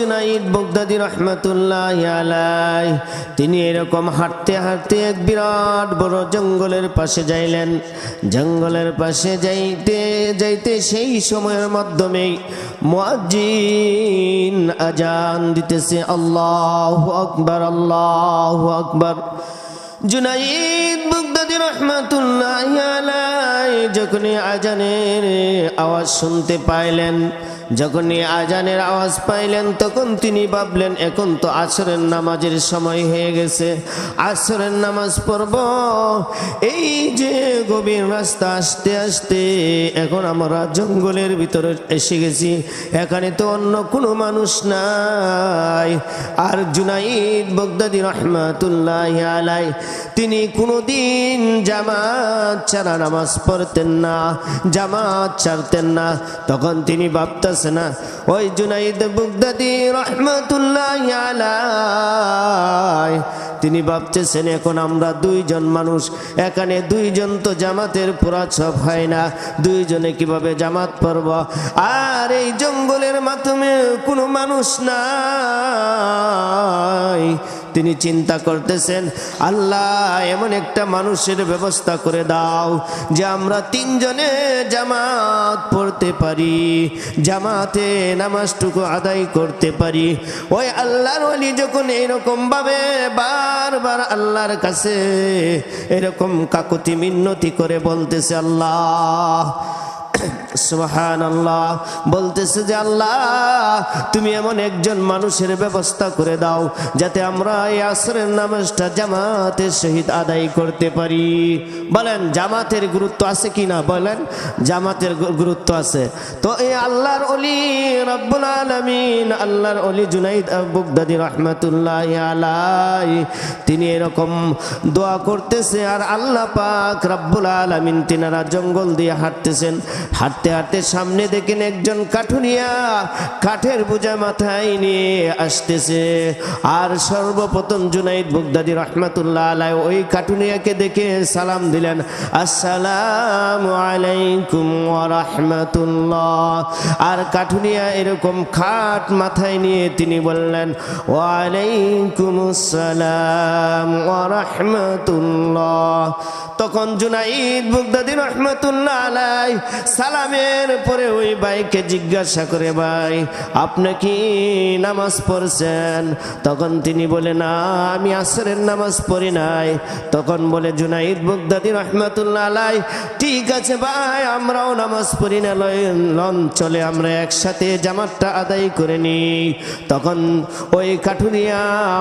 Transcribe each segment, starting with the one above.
Junaid Baghdadi রহমতুল্লাহ আলাই তিনি এরকম হাঁটতে হাঁটতে এক বিরাট বড় জঙ্গলের পাশে যাইলেন। জঙ্গলের পাশে যাইতে যাইতে সেই সময়ের মাধ্যমে মুয়াজ্জিন আজান দিতেছে, আল্লাহ আকবর আল্লাহ আকবর। জুনাইদ বুগদাদি রহমাতুল্লাহ আলাই যখনই আজানের আওয়াজ শুনতে পাইলেন, যখনই আজানের আওয়াজ পাইলেন, তখন তিনি ভাবলেন, এখন তো আসরের নামাজের সময় হয়ে গেছে। আসরের নামাজ পড়ব, এই যে গভীর রাস্তা আসতে আসতে এখন আমরা জঙ্গলের ভিতরে এসে গেছি, এখানে তো অন্য কোনো মানুষ নাই। আর জুনাইদ বগদাদি রহমাতুল্লাহ আলাই তিনি কোনোদিন জামাত ছাড়া নামাজ পড়তেন না, জামাত ছাড়তেন না। তখন তিনি ভাবতেছেন, না, ওই জুনাইদ বগদাদি রহমাতুল্লাহ আলাই তিনি ভাবতেছেন, এখন আমরা দুইজন মানুষ, এখানে দুইজন তো জামাতের পুরা ছপ হয় না, দুইজনে কীভাবে জামাত পড়ব? আর এই জঙ্গলের মাধ্যমে কোনো মানুষ নাই। তিনি চিন্তা করতেছেন, আল্লাহ, এমন একটা মানুষের ব্যবস্থা করে দাও যে আমরা তিনজনে জামাত পড়তে পারি, জামাতে নামাজটুকু আদায় করতে পারি। ওই আল্লাহর ওলি যখন এরকম ভাবে বারবার আল্লাহর কাছে এরকম কাকুতি মিন্নতি করে বলতেছে, আল্লাহ সুহান আল্লাহ বলতেছে যে আল্লাহ, তুমি এমন একজন মানুষের ব্যবস্থা করে দাও, যাতে আমরা এই আসরের নামাজটা জামাতের সহিত আদায় করতে পারি। বলেন, জামাতের গুরুত্ব আছে কি না? বলেন, জামাতের গুরুত্ব আছে। তো এই আল্লাহর অলি রব্বুল আলমিন, আল্লাহর অলি জুনাইদ বুগদাদি রহমতুল্লাহ আলাই তিনি এরকম দোয়া করতেছে, আর আল্লাহ পাক রব্বুল আলমিন তিনারা জঙ্গল দিয়ে হাঁটতেছেন। হাঁটতে হাঁটতে সামনে দেখেন একজন কাঠুনিয়া কাঠের বোঝা মাথায় নিয়ে আসতেছে। আর সর্বপ্রথম জুনাইদ বুগদাদি রহমতুল্লাহ আলাই ওই কাঠুনিয়াকে দেখে সালাম দিলেন, আসসালাম আলাইকুম রাহমাতুল্লাহ। আর কাঠুনিয়া এরকম খাট মাথায় নিয়ে তিনি বললেন ওয়ালাইকুম আসসালাম রাহমাতুল্লাহ। তখন জুনাইদ বুগদাদি রহমতুল্লাহ আলাই সালামের পরে ওই ভাইকে জিজ্ঞাসা করে, ভাই, আপনি কি নামাজ পড়ছেন? তখন তিনি বলে, না, আমি আসরের নামাজ পড়ি নাই। তখন বলে, জুনাইদ বুগদাদি রহমতুল্লাহ আলাই ঠিক আছে ভাই, আমরাও নামাজ পড়ি না লন, চলে আমরা একসাথে জামাতটা আদায় করে নি তখন ওই কাঠুরিয়া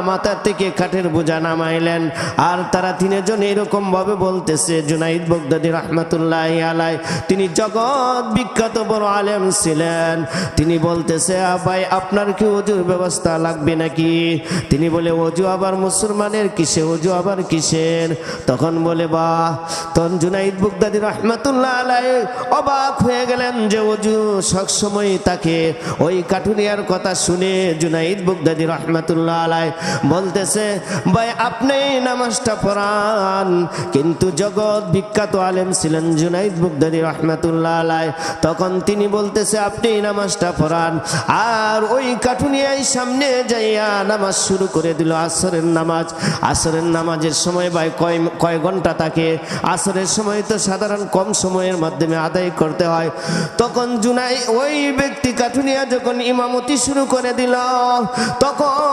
মাথা থেকে কাঠের বোঝা নামাইলেন, আর তারা তিনজন এরকম ভাবে বলতেছে, জুনাইদ বগদাদি রহমতুল্লাহ আলাই তিনি জগৎ বিখ্যাত বড় আলেম ছিলেন। তিনি বলতেছে, "আ ভাই, আপনার কি অজুর ব্যবস্থা লাগবে নাকি? তিনি বলে, অজু আবার মুসলমানের কিসে? অজু আবার কিসের? তখন বলে, বা তখন জুনাইদ বুগদাদি রহমতুল্লাহ আলাই অবাক হয়ে গেলেন যে অজু সবসময় তাকে ওই কাঠুনিয়ার কথা শুনে জুনাইদ বুগদাদি রহমতুল্লাহ আলাই বলতেছে, ভাই, আপনি নামাজটা পড়ান। কিন্তু জগৎ বিখ্যাত আলেম ছিলেন জুনাইদ বুগদাদি রহমতুল্লাহ আলাই তখন তিনি বলতেছে, আপনি নামাজটা পড়ান। আর ওই কাঠুনিয়াই সামনে যাইয়া নামাজ শুরু করে দিল আসরের নামাজ। আসরের নামাজের সময় ভাই কয় কয় ঘণ্টা থাকে? আসরের সময় তো সাধারণ কম সময়ের মাধ্যমে আদায় করতে হয়। তখন জুনাই ওই ব্যক্তি কাঠুনিয়া যখন ইমামতি শুরু করে দিল, তখন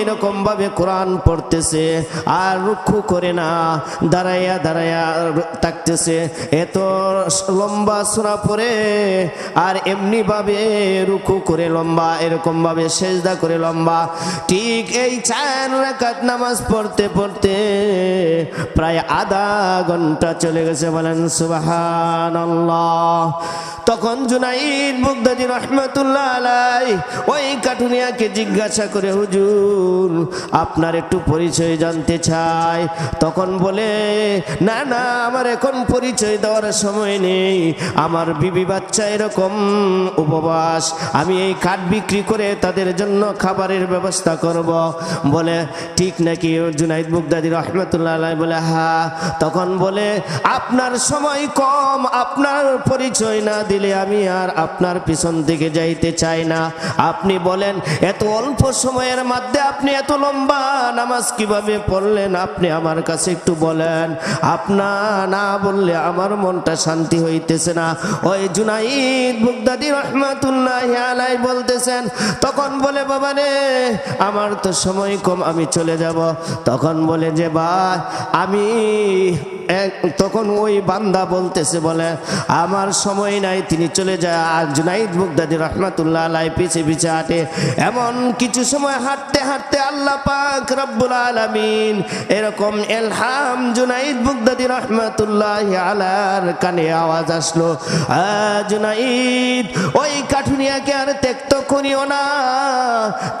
এরকম ভাবে কোরআন পড়তেছে, আর রুক্ষু করে না, দাঁড়াইয়া দাঁড়াইয়া থাকতেছে। এত লম্বা সোনা পরে আর এমনি ভাবে রুকু করে লম্বা, এরকম ভাবে সেজদা করে লম্বা। ঠিক এই চার রাকাত নামাজ পড়তে পড়তে প্রায় আধা ঘণ্টা চলে গেছে, বলেন সুবাহান তখন জুনাইদ বুগদাদি রহমতুল্লাহ আলাই ওই কাঠুনিয়াকে জিজ্ঞাসা করে, হুজুর, আপনার একটু পরিচয় জানতে চাই। তখন বলে, না না, আমার এখন পরিচয় দেওয়ার সময় নেই। আমার বিবি বাচ্চা এরকম উপবাস। আমি এই কাঠ বিক্রি করে তাদের জন্য খাবারের ব্যবস্থা করব। বলে, ঠিক নাকি? জুনাইদ বুগদাদি রহমতুল্লাহ আলাই বলে হ্যাঁ। তখন বলে, আপনার সময় কম, আপনার পরিচয় না দিলে আমি আর আপনার পিছন দিকে যাইতে চাই না। আপনি বলেন, এত অল্প সময়ের মধ্যে আপনি এত লম্বা নামাজ কীভাবে পড়লেন? আপনি আমার কাছে একটু বলেন, আপনা না বললে আমার মনটা শান্তি হইতেছে না। ওই জুনাইদ বুগদাদি রহমাতুল্লাহ আলাই বলতেছেন, তখন বলে, বাবা রে, আমার তো সময় কম, আমি চলে যাব। তখন বলে, যে বা আমি তখন ওই বান্দা বলতেছে, বলে, আমার সময় নাই, তিনি চলে যায়। আর জুনাইদ বুগদাদি রহমাতুল্লাহ আলাই পিছে পিছে হাঁটে। এমন কিছু সময় হাঁটতে হাঁটতে আল্লাহ পাক রব্বুল আলামিন এরকম এলহাম জুনাইদ বুগদাদি রহমাতুল্লাহ আলার কানে আওয়াজ আসলো। জুনাইদ, ওই কাঠুনিয়াকে আর ত্যক্ত করিও না,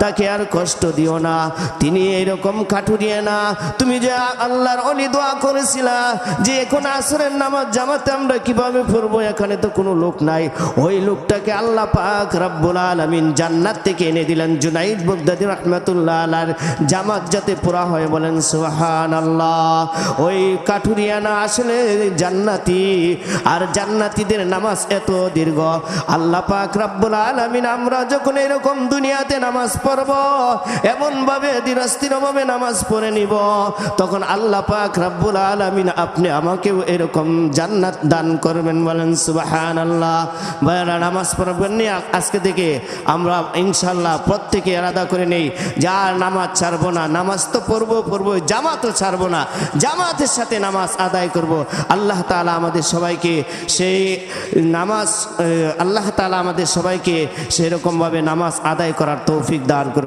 তাকে আর কষ্ট দিও না। তিনি এরকম কাঠুরিয়ে না। তুমি যে আল্লাহর অলি দোয়া করেছিলা যে এখন আসরের নামাজ জামাতে আমরা কীভাবে পড়ব, এখানে তো কোনো লোক নাই। ওই লোকটাকে আল্লাহ পাক রব্বুল আলামিন জান্নাত থেকে এনে দিলেন, জুনাইদ বগদাদি রহমাতুল্লাহ আলার জামাত যাতে পুরা হয় বলেন সুহান আল্লাহ ওই কাঠুরিয়ানা আসলে জান্নাতি, আর জান্নাতীদের নামাজ এত দীর্ঘ। আল্লাহ পাক রব্বুল আলামিন আমরা যখন এরকম দুনিয়াতে নামাজ পড়ব, এমনভাবে ভাবে ধীরস্থির নামাজ পড়ে নিব, তখন আল্লাহ পাক রব্বুল আলামিন আপনি আমাকেও এরকম জান্নাত দান করবেন বলেন সুবাহান আল্লাহ ভাইয়ারা, নামাজ পড়বেন নি? আজকে থেকে আমরা ইনশাল্লাহ প্রত্যেকে আলাদা করে নেই। যার নামাজ ছাড়বো না, নামাজ তো পড়ব পড়ব জামাতও ছাড়বো না। জামাতের সাথে নামাজ আদায় করব। আল্লাহ তাআলা আমাদের সবাইকে সেই নামাজ আল্লাহ তাআলা আমাদের সবাইকে সেরকমভাবে নামাজ আদায় করার তৌফিক দান করবে